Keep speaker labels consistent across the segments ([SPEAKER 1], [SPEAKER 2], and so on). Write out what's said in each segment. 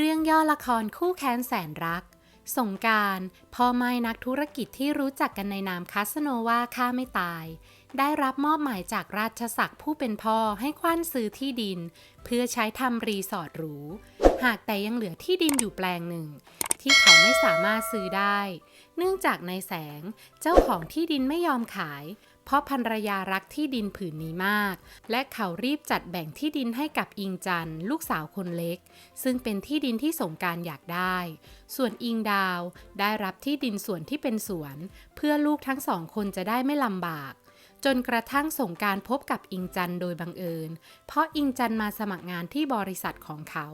[SPEAKER 1] เรื่องย่อละครคู่แค้นแสนรัก สงการพ่อไม้นักธุรกิจที่รู้จักกันในนามคาสโนวาฆ่าไม่ตาย ได้รับมอบหมายจากราชศักดิ์ผู้เป็นพ่อให้คว้านซื้อที่ดิน เพื่อใช้ทำรีสอร์ทหรู หากแต่ยังเหลือที่ดินอยู่แปลงหนึ่ง ที่เขาไม่สามารถซื้อได้ เนื่องจากนายแสงเจ้าของที่ดินไม่ยอมขาย เพราะภรรยารักที่ดินผืนนี้มาก และเขารีบจัดแบ่งที่ดินให้กับอิงจันลูกสาวคนเล็ก ซึ่งเป็นที่ดินที่สงการอยากได้ ส่วนอิงดาวได้รับที่ดินส่วนที่เป็นสวน เพื่อลูกทั้งสองคนจะได้ไม่ลำบากจนกระทั่งสงการพบกับอิงจันโดยบังเอิญ เพราะอิงจันมาสมัครงานที่บริษัทของเขา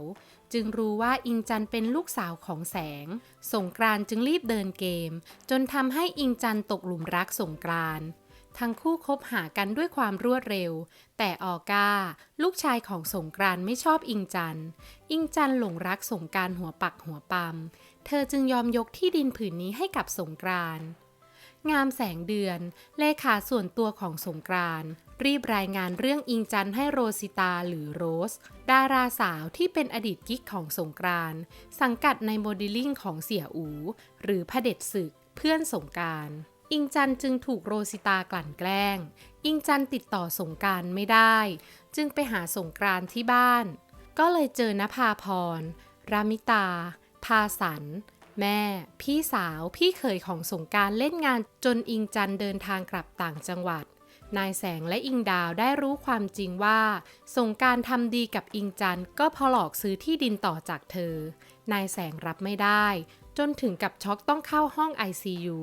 [SPEAKER 1] จึงรู้ว่าอิงจันเป็นลูกสาวของแสง สงกรานจึงรีบเดินเกม จนทำให้อิงจันตกหลุมรักสงกราน ทั้งคู่คบหากันด้วยความรวดเร็ว แต่ออก้า ลูกชายของสงกรานไม่ชอบอิงจัน อิงจันหลงรักสงกานต์หัวปักหัวปำเธอจึงยอมยกที่ดินผืนนี้ให้กับสงกรานงามแสงเดือน เลขาส่วนตัวของสงกรานรีบรายงานเรื่องอิงจันให้โรสิตาหรือโรส ดาราสาวที่เป็นอดีตกิ๊กของสงกรานสังกัดในโมเดลลิ่งของเสี่ยอู หรือพระเด็จศึกเพื่อนสงการ อิงจันจึงถูกโรสิตากลั่นแกล้ง อิงจันติดต่อสงการไม่ได้ จึงไปหาสงกรานที่บ้าน ก็เลยเจอนภาพร รามิตา พาสัน แม่ พี่สาว พี่เขยของสงการเล่นงานจนอิงจันเดินทางกลับต่างจังหวัด นายแสงและอิงดาวได้รู้ความจริงว่า สงการทำดีกับอิงจันก็เพอหลอกซื้อที่ดินต่อจากเธอ นายแสงรับไม่ได้ จนถึงกับช็อกต้องเข้าห้อง ICU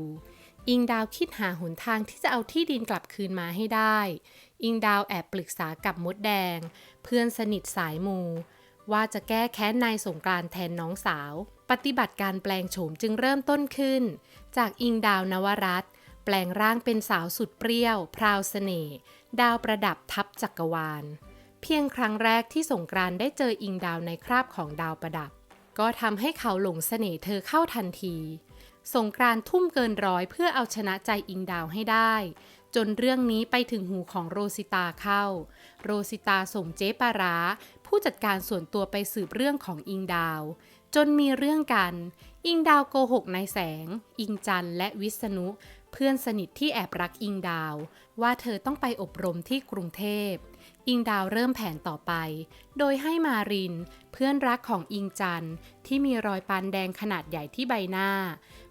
[SPEAKER 1] อิงดาวคิดหาหนทางที่จะเอาที่ดินกลับคืนมาให้ได้ อิงดาวแอบปรึกษากับมดแดง เพื่อนสนิทสายมู ว่าจะแก้แค้นนายสงกรานแทนน้องสาว ปฏิบัติการแปลงโฉมจึงเริ่มต้นขึ้น จากอิงดาวนวรัตแปลงร่างเป็นสาวสุดเปรี้ยว พราวเสน่ห์ดาวประดับทับจักรวาล เพียงครั้งแรกที่สงกรานได้เจออิงดาวในคราบของดาวประดับ ก็ทำให้เขาหลงเสน่ห์เธอเข้าทันที สงกรานทุ่มเกินร้อยเพื่อเอาชนะใจอิงดาวให้ได้ จนเรื่องนี้ไปถึงหูของโรสิตาเข้า โรสิตาส่งเจ๊ปาราผู้จัดการส่วนตัวไปสืบเรื่องของอิงดาว จนมีเรื่องกัน อิงดาวโกหกนายแสง อิงจันและวิษณุ เพื่อนสนิทที่แอบรักอิงดาว ว่าเธอต้องไปอบรมที่กรุงเทพ อิงดาวเริ่มแผนต่อไป โดยให้มาริน เพื่อนรักของอิงจันที่มีรอยปานแดงขนาดใหญ่ที่ใบหน้า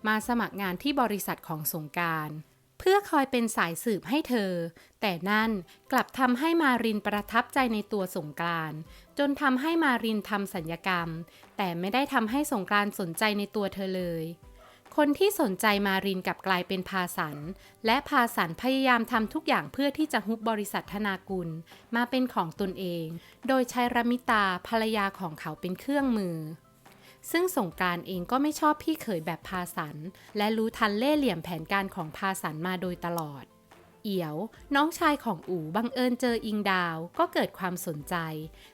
[SPEAKER 1] มาสมัครงานที่บริษัทของสงการเพื่อคอยเป็นสายสืบให้เธอ แต่นั่นกลับทำให้มารินประทับใจในตัวสงกรานจนทำให้มารินทำสัญญกรรม แต่ไม่ได้ทำให้สงกรานสนใจในตัวเธอเลย คนที่สนใจมารินกลับกลายเป็นพาสัน และพาสันพยายามทำทุกอย่างเพื่อที่จะฮุบบริษัทธนากุล มาเป็นของตนเอง โดยใช้รมิตาภรรยาของเขาเป็นเครื่องมือ ซึ่งสงการเองก็ไม่ชอบพี่เขยแบบพาสัน และรู้ทันเล่เหลี่ยมแผนการของพาสันมาโดยตลอด เอียวน้องชายของอู๋บังเอิญเจออิงดาวก็เกิดความสนใจ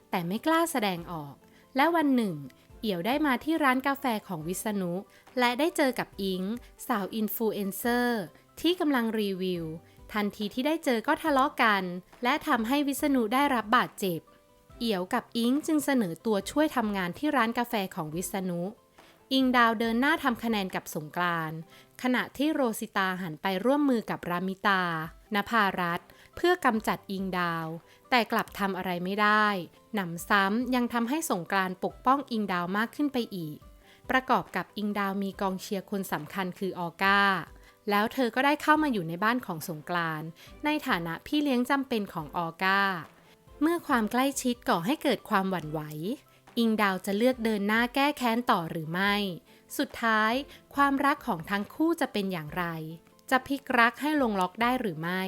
[SPEAKER 1] แต่ไม่กล้าแสดงออก และวันหนึ่ง เอี่ยวได้มาที่ร้านกาแฟของวิษณุ และได้เจอกับอิง สาวอินฟลูเอนเซอร์ที่กำลังรีวิว ทันทีที่ได้เจอก็ทะเลาะกัน และทำให้วิษณุได้รับบาดเจ็บ เอี่ยวกับอิงจึงเสนอตัวช่วยทำงานที่ร้านกาแฟของวิษณุ อิงดาวเดินหน้าทำคะแนนกับสงกรานขณะที่โรสิตาหันไปร่วมมือกับรามิตานภารัต เพื่อกำจัดอิงดาว แต่กลับทำอะไรไม่ได้ หนำซ้ำยังทำให้สงกรานต์ปกป้องอิงดาวมากขึ้นไปอีก ประกอบกับอิงดาวมีกองเชียร์คนสำคัญคือออก้า แล้วเธอก็ได้เข้ามาอยู่ในบ้านของสงกรานต์ในฐานะพี่เลี้ยงจำเป็นของออก้า เมื่อความใกล้ชิดก่อให้เกิดความหวั่นไหว อิงดาวจะเลือกเดินหน้าแก้แค้นต่อหรือไม่ สุดท้าย ความรักของทั้งคู่จะเป็นอย่างไร จะพลิกรักให้ลงล็อกได้หรือไม่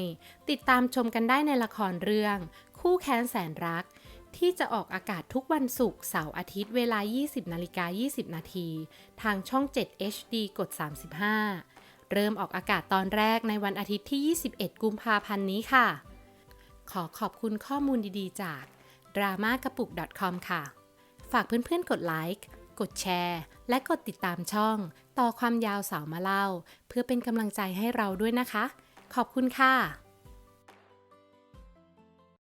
[SPEAKER 1] ติดตามชมกันได้ในละครเรื่อง คู่แค้นแสนรัก ที่จะออกอากาศทุกวันศุกร์เสาร์อาทิตย์เวลา 20นาฬิกา20 นาที ทางช่อง 7 HD กด 35 เริ่มออกอากาศตอนแรกในวันอาทิตย์ที่ 21 กุมภาพันธ์นี้ค่ะ ขอขอบคุณข้อมูลดีๆ จาก dramagapuk.com ค่ะ ฝากเพื่อนๆกดไลค์ กดแชร์ และกดติดตามช่อง ต่อความยาวสาวมาเล่า เพื่อเป็นกำลังใจให้เราด้วยนะคะ ขอบคุณค่ะ